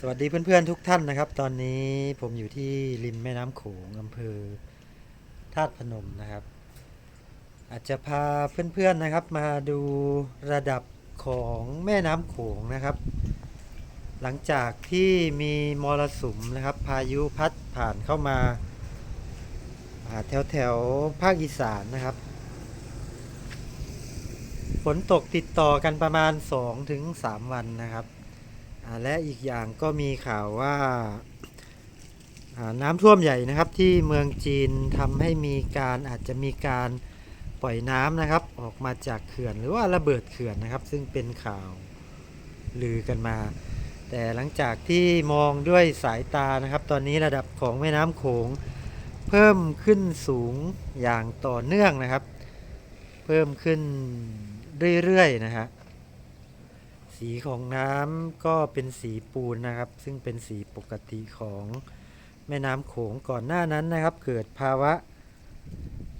สวัสดีเพื่อนๆทุกท่านนะครับ ตอนนี้ผมอยู่ที่ริมแม่น้ำโขงอำเภอธาตุพนมนะครับ อาจจะพาเพื่อนๆนะครับ มาดูระดับของแม่น้ำโขงนะครับ หลังจากที่มีมรสุมนะครับ พายุพัดผ่านเข้ามาแถวแถวภาคอีสานนะครับ ฝนตกติดต่อกันประมาณ 2-3 วันนะครับ และอีกอย่างก็มีข่าวว่าน้ำท่วมใหญ่นะครับที่เมืองจีนทำให้มีการอาจจะมีการปล่อยน้ำนะครับ ออกมาจากเขื่อนหรือว่าระเบิดเขื่อนนะครับ ซึ่งเป็นข่าวลือกันมา แต่หลังจากที่มองด้วยสายตานะครับ ตอนนี้ระดับของแม่น้ำโขงเพิ่มขึ้นสูงอย่างต่อเนื่องนะครับ เพิ่มขึ้นเรื่อยๆนะฮะ สีของน้ำก็เป็นสีปูนนะครับ ซึ่งเป็นสีปกติของแม่น้ำโขงก่อนหน้านั้นนะครับ เกิดภาวะ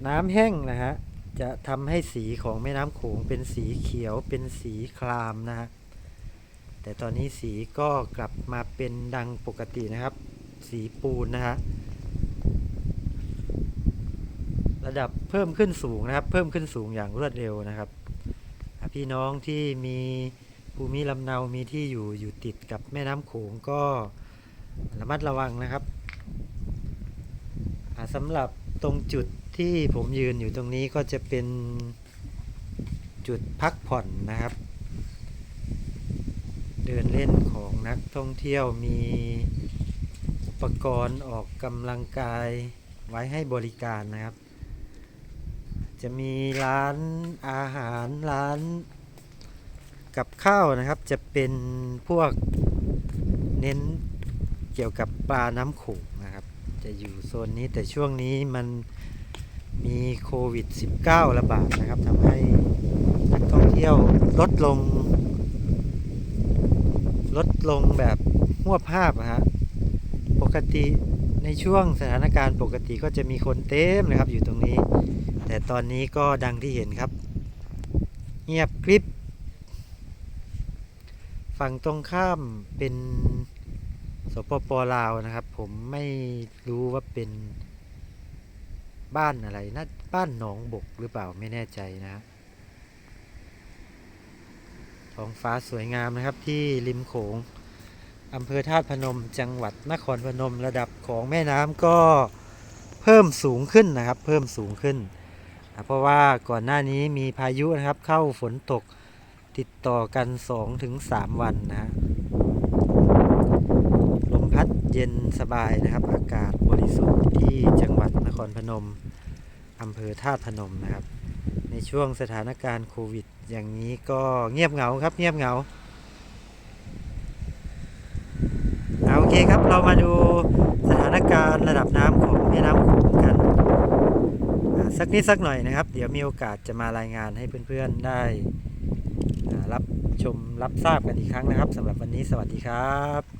น้ำแห้งนะฮะจะทำให้สีของแม่น้ำโขงเป็นสีเขียวเป็นสีครามนะฮะแต่ตอนนี้สีก็กลับมาเป็นดังปกตินะครับ สีปูนนะฮะระดับเพิ่มขึ้นสูงนะครับ เพิ่มขึ้นสูงอย่างรวดเร็วนะครับ พี่น้องที่มี ภูมิลำเนามีที่อยู่อยู่ติดกับแม่น้ำโขงก็ระมัดระวังนะครับสำหรับตรงจุดที่ผมยืนอยู่ตรงนี้ก็จะเป็นจุดพักผ่อนนะครับ เดินเล่นของนักท่องเที่ยวมีอุปกรณ์ออกกำลังกายไว้ให้บริการนะครับ จะมีร้านอาหารร้าน กับข้าวนะครับจะเป็นพวกเน้นเกี่ยวกับปลาน้ำโขงนะครับ จะอยู่โซนนี้แต่ช่วงนี้มันมีโควิด -19 ระบาดนะครับทำให้นักท่องเที่ยวลดลง ลดลงแบบหัวภาพฮะปกติในช่วงสถานการณ์ปกติก็จะมีคนเต็มนะครับอยู่ตรงนี้ แต่ตอนนี้ก็ดังที่เห็นครับ เงียบกริบ ฝั่งตรงข้ามเป็นสปปลาวนะครับ ผมไม่รู้ว่าเป็นบ้านอะไรนะบ้านหนองบกหรือเปล่าไม่แน่ใจนะท้องฟ้าสวยงามนะครับที่ริมโขงอำเภอธาตุพนมจังหวัดนครพนมระดับของแม่น้ำก็เพิ่มสูงขึ้นนะครับ เพิ่มสูงขึ้น เพราะว่าก่อนหน้านี้มีพายุนะครับเข้าฝนตก ติดต่อกัน2-3ถึง3วันนะฮะลมพัดเย็นสบายนะครับ อากาศบริสุทธิ์ที่จังหวัดนครพนมอำเภอธาตุพนมนะครับ ในช่วงสถานการณ์โควิด อย่างนี้ก็เงียบเหงาครับเงียบเหงาเอาโอเคครับเรามาดูสถานการณ์ระดับน้ำของแม่น้ำโขงกัน สักนิดสักหน่อยนะครับ เดี๋ยวมีโอกาสจะมารายงานให้เพื่อนๆได้ รับชมรับทราบกันอีกครั้งนะครับสำหรับวันนี้สวัสดีครับ